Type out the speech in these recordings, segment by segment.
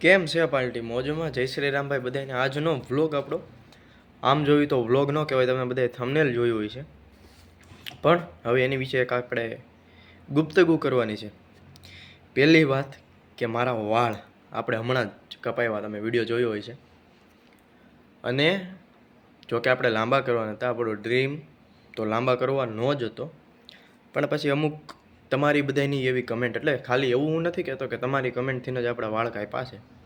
કેમ છે પાર્ટી? મોજમાં? જય શ્રી રામભાઈ બધાને આજનો વ્લોગ આપણો. આમ જોયું તો વ્લોગ ન કહેવાય, તમે બધાએ થંબનેલ જોયું હોય છે. પણ હવે એની વિશે એક આપણે ગુપ્તગુ કરવાની છે. પહેલી વાત કે મારા વાળ. આપણે હમણાં જ કપાવ્યા, તમે વીડિયો જોયો હોય છે. અને જો કે આપણે લાંબા કરવાના હતા, આપણો ડ્રીમ તો લાંબા કરવા ન જ હતો. પણ પછી અમુક તમારી બધાની એવી કમેન્ટ એટલે ખાલી એવું હું નથી કહેતો કે તમારી કમેન્ટથી જ આપણા વાળ કાપ્યા છે.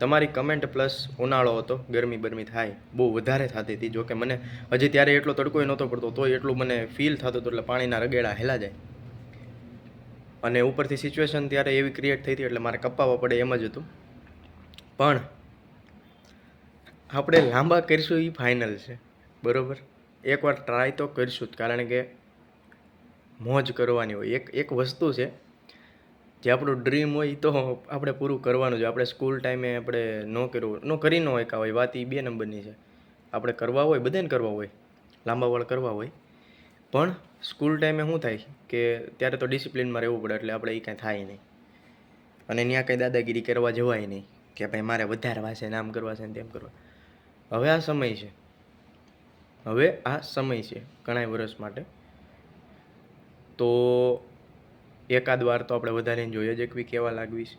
તમારી કમેન્ટ પ્લસ ઉનાળો હતો, ગરમી બરમી થાય, બહુ વધારે થતી હતી. જોકે મને હજી ત્યારે એટલો તડકોય નહોતો પડતો, તોય એટલું મને ફીલ થતું હતું, એટલે પાણીના રગેડા હેલા જાય. અને ઉપરથી સિચ્યુએશન ત્યારે એવી ક્રિએટ થઈ હતી, એટલે મારે કપાવવા પડે એમ જ હતું. પણ આપણે લાંબા કરીશું એ ફાઇનલ છે. બરાબર? એકવાર ટ્રાય તો કરીશું જ, કારણ કે મોજ કરવાની હોય. એક એક વસ્તુ છે, જે આપણું ડ્રીમ હોય તો આપણે પૂરું કરવાનું છે આપણે સ્કૂલ ટાઈમે આપણે ન કરવું, ન કરી ન હોય કા હોય. વાત એ બે નંબરની છે. આપણે કરવા હોય, બધાને કરવા હોય. લાંબા વાળ કરવા હોય. પણ સ્કૂલ ટાઈમે શું થાય કે ત્યારે તો ડિસિપ્લિનમાં રહેવું પડે એટલે આપણે એ કાંઈ થાય નહીં. અને ત્યાં કંઈ દાદાગીરી કરવા જવાય નહીં કે ભાઈ મારે વધારવા છે નામ કરવા છે ને તેમ કરવા. હવે આ સમય છે. હવે આ સમય છે ઘણા વર્ષ માટે. તો એકાદ વાર તો આપણે વધારે જોઈએ જ એકવી કેવા લાગવી છે.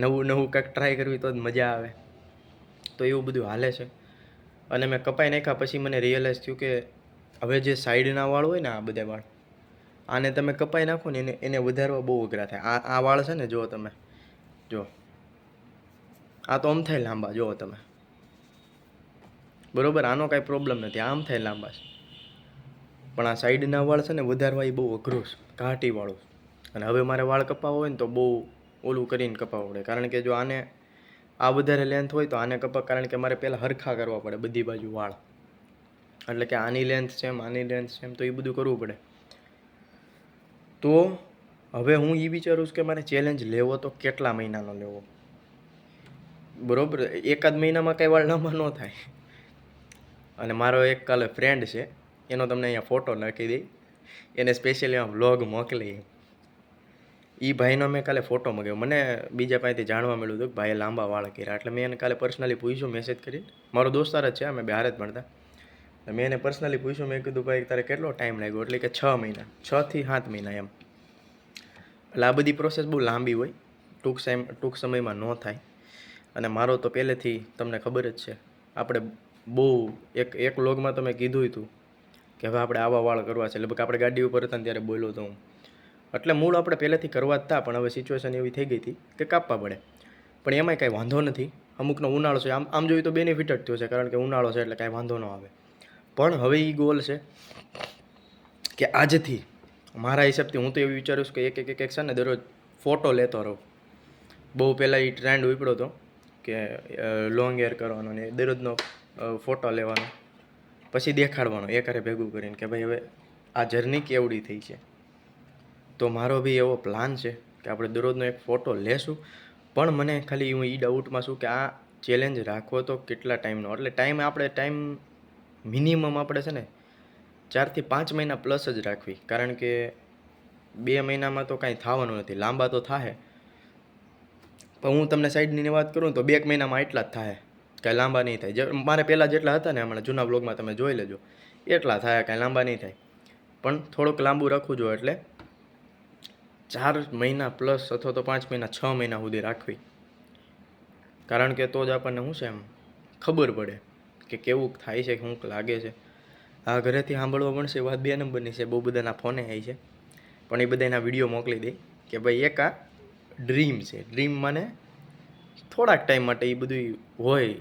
નવું નવું કંઈક ટ્રાય કરવી તો જ મજા આવે. તો એવું બધું હાલે છે. અને મેં કપાઈ નાખ્યા પછી મને રિયલાઇઝ થયું કે હવે જે સાઈડના વાળ હોય ને આ બધા વાળ, આને તમે કપાઈ નાખો ને એને એને વધારવા બહુ અઘરા થાય. આ આ વાળ છે ને, જુઓ તમે. જો આ તો આમ થાય લાંબા, જુઓ તમે. બરોબર? આનો કાંઈ પ્રોબ્લેમ નથી. આમ થાય લાંબા છે. પણ આ સાઈડના વાળ છે ને વધારવા એ બહુ અઘરો છે ઘાટી અને હવે મારે વાળ કપાવવા હોય ને તો બહુ ઓલું કરીને કપાવવું પડે. કારણ કે જો આને આ વધારે લેન્થ હોય તો આને કપા, કારણ કે મારે પહેલાં હરખા કરવા પડે બધી બાજુ વાળ. એટલે કે આની લેન્થ છે, એમ આની લેન્થ છે, એમ તો એ બધું કરવું પડે. તો હવે હું એ વિચારું છું કે મારે ચેલેન્જ લેવો તો કેટલા મહિનાનો લેવો? બરોબર? એકાદ મહિનામાં કાંઈ વાળ લાંબા ન થાય. અને મારો એક કાલે ફ્રેન્ડ છે એનો તમને અહીંયા ફોટો નાખી દઈ. એને સ્પેશિયલી આમ વ્લોગ મોકલી. એ ભાઈનો મેં કાલે ફોટો મગાવ્યો મને બીજા પાસેથી જાણવા મળ્યું હતું કે ભાઈએ લાંબા વાળ કર્યા. એટલે મેં એને કાલે પર્સનલી પૂછ્યું મેસેજ કરી મારો દોસ્તાર જ છે, અમે બહાર જ ભણતા. મેં એને પર્સનલી પૂછ્યું, મેં કીધું, ભાઈ, તારે કેટલો ટાઈમ લાગ્યો? એટલે કે છ મહિના. છથી સાત મહિના એમ. એટલે આ બધી પ્રોસેસ બહુ લાંબી હોય. ટૂંક સમય ટૂંક સમયમાં ન થાય. અને મારો તો પહેલેથી તમને ખબર જ છે. આપણે બહુ એક એક લોગમાં તો મેં કીધું હતું કે હવે આપણે આવા વાળ કરવા છે. લગભગ આપણે ગાડી ઉપર હતા ત્યારે બોલ્યો તો હું. એટલે મૂળ આપણે પહેલેથી કરવા જ હતા પણ હવે સિચ્યુએશન એવી થઈ ગઈ હતી કે કાપવા પડે. પણ એમાંય કાંઈ વાંધો નથી. અમુકનો ઉનાળો છે. આમ આમ જોઈએ તો બેનિફિટ જ થયો છે, કારણ કે ઉનાળો છે એટલે કાંઈ વાંધો ન આવે. પણ હવે એ ગોલ છે કે આજથી મારા હિસાબથી હું તો એવું વિચારું છું કે એક એક એક છે ને દરરોજ ફોટો લેતો રહું. બહુ પહેલાં એ ટ્રેન્ડ ઉપડ્યો હતો કે લોંગ હેર કરવાનો ને દરરોજનો ફોટો લેવાનો. પછી દેખાડવાનો કરે ભેગું કરીને કે ભાઈ હવે આ જર્ની કેવડી થઈ છે? તો મારો બી એવો પ્લાન છે કે આપણે દરરોજનો એક ફોટો લેશું, પણ મને ખાલી હું એ ડાઉટમાં છું કે આ ચેલેન્જ રાખવો તો કેટલા ટાઈમનો એટલે ટાઈમ આપણે ટાઈમ મિનિમમ આપણે છે ને ચારથી પાંચ મહિના પ્લસ જ રાખવી. કારણ કે બે મહિનામાં તો કાંઈ થવાનું નથી, લાંબા તો થાય પણ હું તમને સાઈડની વાત કરું તો બે એક મહિનામાં એટલા જ થાય કાંઈ લાંબા નહીં થાય. જે મારે પહેલાં જેટલા હતા ને હમણાં જૂના બ્લોગમાં તમે જોઈ લેજો. એટલા થાય, કાંઈ લાંબા નહીં થાય. પણ થોડુંક લાંબુ રાખવું જો એટલે ચાર મહિના પ્લસ અથવા તો પાંચ મહિના, છ મહિના સુધી રાખવી. કારણ કે તો જ આપણને શું છે એમ ખબર પડે કે કેવું થાય છે, શું લાગે છે. આ ઘરેથી સાંભળવા મળશે, વાત બે નંબરની છે, બહુ બધાના ફોને આવી છે. પણ એ બધાના વીડિયો મોકલી દે કે ભાઈ એક આ ડ્રીમ છે. ડ્રીમ મને થોડાક ટાઈમ માટે એ બધું હોય.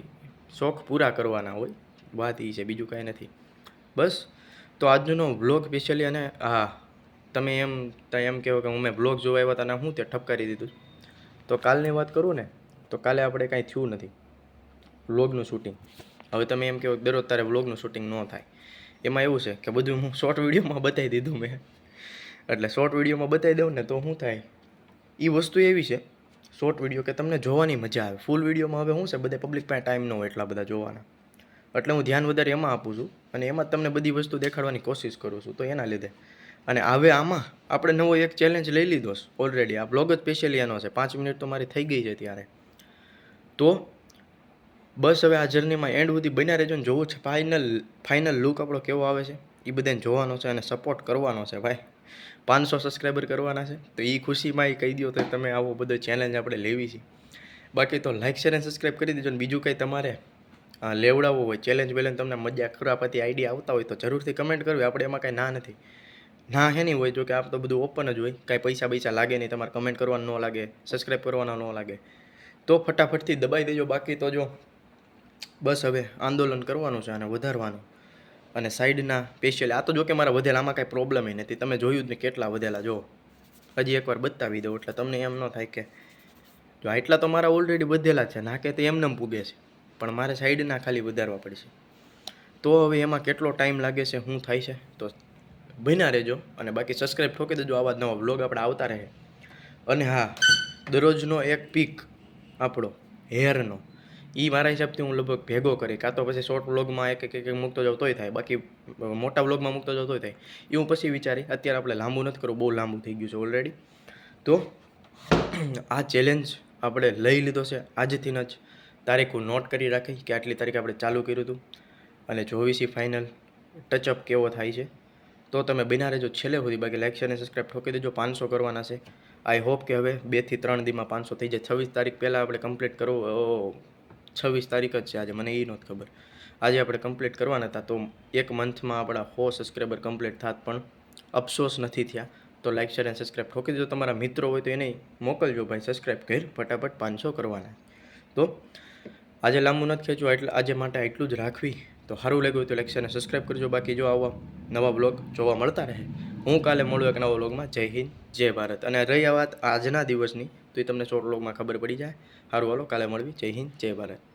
શોખ પૂરા કરવાના હોય, વાત એ છે, બીજું કાંઈ નથી. બસ, તો આજનો વ્લોગ સ્પેશિયલી અને હા, તમે એમ ત્યાં એમ કહેવો કે હું મેં વ્લોગ જોવા આવ્યા હતા હું તે ઠપકારી દીધું તો કાલની વાત કરું ને, તો કાલે આપણે કાંઈ થયું નથી, વ્લોગનું શૂટિંગ હવે તમે એમ કહો દરરોજ તારે વ્લોગનું શૂટિંગ ન થાય. એમાં એવું છે કે બધું હું શોર્ટ વિડીયોમાં બતાવી દીધું મેં. એટલે શોર્ટ વિડીયોમાં બતાવી દઉં ને તો શું થાય. એ વસ્તુ એવી છે શોર્ટ વીડિયો કે તમને જોવાની મજા આવે. ફૂલ વિડીયોમાં હવે શું છે બધા પબ્લિક પાસે ટાઈમ ન હોય એટલા બધા જોવાના. એટલે હું ધ્યાન વધારે એમાં આપું છું અને એમાં તમને બધી વસ્તુ દેખાડવાની કોશિશ કરું છું, તો એના લીધે. અને હવે આમાં આપણે નવો એક ચેલેન્જ લઈ લીધો ઓલરેડી આ બ્લોગ જ સ્પેશિયલી એનો છે. પાંચ મિનિટ તો મારી થઈ ગઈ છે ત્યારે તો બસ હવે આ જર્નીમાં એન્ડ સુધી બન્યા રહેજો ને જોવું છે ફાઇનલ ફાઇનલ લુક આપણો કેવો આવે છે એ બધાને જોવાનો છે અને સપોર્ટ કરવાનો છે, ભાઈ. પાંચસો સબસ્ક્રાઈબર કરવાના છે, તો એ ખુશીમાં એ કહી દો તો તમે આવો બધો ચેલેન્જ આપણે લેવી છે. બાકી તો લાઇક શેર અને સબસ્ક્રાઈબ કરી દેજો ને બીજું કંઈ તમારે લેવડાવવું હોય ચેલેન્જ બેલેન્જ તમને મજા કરવા પછી આઈડિયા આવતા હોય તો જરૂરથી કમેન્ટ કરવી, આપણે એમાં કાંઈ ના નથી. ના હે નહીં હોય, જો કે આપ તો બધું ઓપન જ હોય, કાંઈ પૈસા પૈસા લાગે નહીં, તમારે કમેન્ટ કરવાનું ન લાગે સબસ્ક્રાઈબ કરવાના ન લાગે. તો ફટાફટથી દબાઈ દેજો, બાકી તો જો, બસ હવે આંદોલન કરવાનું છે અને વધારવાનું. અને સાઈડના સ્પેશિયલી આ તો જો કે મારા વધેલા આમાં કાંઈ પ્રોબ્લેમ નથી. તમે જોયું જ ને કેટલા વધેલા, જો. હજી એકવાર બતાવી દઉં, એટલે તમને એમ ન થાય કે જો આટલા તો મારા ઓલરેડી વધેલા છે, ના કે તે એમને એમ પૂગે છે. પણ મારે સાઈડના ખાલી વધારવા પડશે. તો હવે એમાં કેટલો ટાઈમ લાગે છે, શું થાય છે? તો બન્યા રહેજો અને બાકી સબસ્ક્રાઈબ ઠોકી દેજો, આવા નવા બ્લોગ આપણે આવતા રહે. અને હા, દરરોજનો એક પીક આપણો હેરનો એ મારા હિસાબથી હું લગભગ ભેગો કરી. કાં તો પછી શોર્ટ વ્લોગમાં એક એક મૂકતો જાઉં તોય થાય. બાકી મોટા વ્લોગમાં મૂકતો જાઉં તોય થાય. એ હું પછી વિચારી. અત્યારે આપણે લાંબુ નથી કરવું, બહુ લાંબુ થઈ ગયું છે ઓલરેડી તો, આ ચેલેન્જ આપણે લઈ લીધો છે આજથી જ. તારીખ હું નોટ કરી રાખી કે આટલી તારીખ આપણે ચાલુ કર્યું હતું. અને જોવીશી ફાઇનલ ટચઅપ કેવો થાય છે. તો તમે બિના રહેજો, છેલ્લે સુધી બાકી લાઈક શેર અને સબસ્ક્રાઈબ ઠોકી દેજો. પાંચસો કરવાના છે. આઈ હોપ કે હવે બેથી ત્રણ દીમાં પાંચસો થઈ જાય. છવ્વીસ તારીખ પહેલાં આપણે કમ્પ્લીટ કરવું છવ્વીસ તારીખ જ છે આજે, મને એ નહોતી ખબર. આજે આપણે કમ્પ્લીટ કરવાના હતા તો એક મંથમાં આપણા હો સબસ્ક્રાઈબર કમ્પ્લીટ થાત પણ અફસોસ નથી થયા. તો લાઈક શેર અને સબસ્ક્રાઈબ ઠોકી દેજો તમારા મિત્રો હોય તો એને મોકલજો ભાઈ સબસ્ક્રાઈબ કરી, ફટાફટ પાંચસો કરવાના. તો આજે લાંબુ નથી ખેંચવું, એટલે આજે માટે આટલું જ રાખવી. તો સારું લાગ્યું તો લાઈક શેર અને સબસ્ક્રાઈબ કરજો. બાકી જો આવા નવા બ્લોગ જોવા મળતા રહે હું કાલે મળું એક નવો બ્લોગમાં જય હિન્દ, જય ભારત. અને રહી આ વાત આજના દિવસની, તો એ તમને શોર્ટ બ્લોગમાં ખબર પડી જાય. સારું હાલો, કાલે મળવી. જય હિન્દ, જય ભારત.